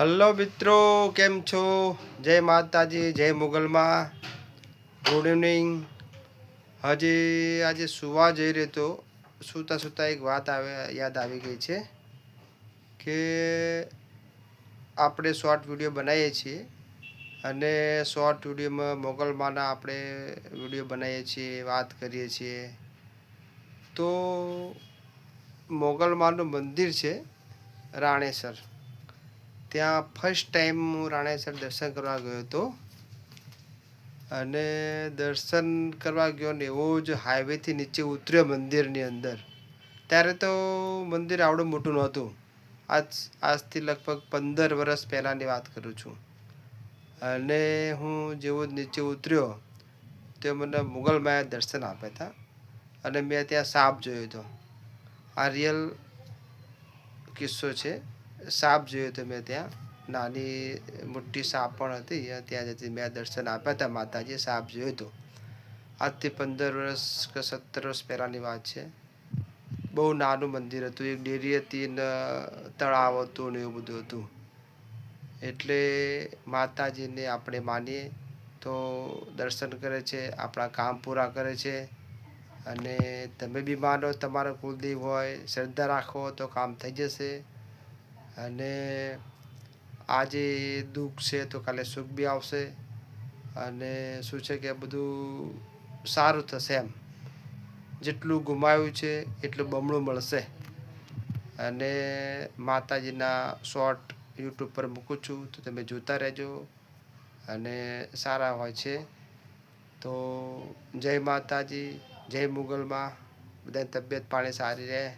Hello મિત્રો, કેમ છો? જય માતાજી, જય મુગલમાં. ગુડ ઇવનિંગ હજી આજે સુવા જઈ રહ્યો તો સૂતા સૂતા એક વાત આવે, યાદ આવી ગઈ છે કે આપણે શોર્ટ વીડિયો બનાવીએ છીએ અને શોર્ટ વિડીયોમાં મોગલમાના આપણે વીડિયો બનાવીએ છીએ, વાત કરીએ છીએ. તો મોગલમાનું મંદિર છે રાણેસર. ત્યાં ફર્સ્ટ ટાઈમ હું રાણેસર દર્શન કરવા ગયો હતો. અને દર્શન કરવા ગયો ને એવો જ હાઈવેથી નીચે ઉતર્યો મંદિરની અંદર. ત્યારે તો મંદિર આવડું મોટું નહોતું. આજ, આજથી લગભગ પંદર વર્ષ પહેલાંની વાત કરું છું. અને હું જેવો જ નીચે ઉતર્યો, તે મને મુગલ માયા દર્શન આપ્યા હતા અને મેં ત્યાં સાપ જોયો હતો. આ રિયલ કિસ્સો છે. સાપ જોયો હતો મેં ત્યાં. નાની મોટી સાપ પણ હતી. ત્યાં જતી મેં દર્શન આપ્યા હતા. માતાજીએ સાપ જોયો હતો. આજથી પંદર વર્ષ કે સત્તર વર્ષ પહેલાંની વાત છે. બહુ નાનું મંદિર હતું. એક ડેરી હતી ને તળાવ હતું ને એવું બધું હતું. એટલે માતાજીને આપણે માનીએ તો દર્શન કરે છે, આપણા કામ પૂરા કરે છે. અને તમે બી માનો, તમારો કુલદેવ હોય, શ્રદ્ધા રાખો તો કામ થઈ જશે. અને આજે દુઃખ છે તો કાલે સુખ બી આવશે. અને શું છે કે બધું સારું થશે એમ. જેટલું ગુમાવ્યું છે, એટલું બમણું મળશે. અને માતાજીના શોર્ટ યુટ્યુબ પર મૂકું છું, તો તમે જોતા રહેજો. અને સારા હોય છે. તો જય માતાજી, જય મુગલમાં. બધાની તબિયત પાણી સારી રહે.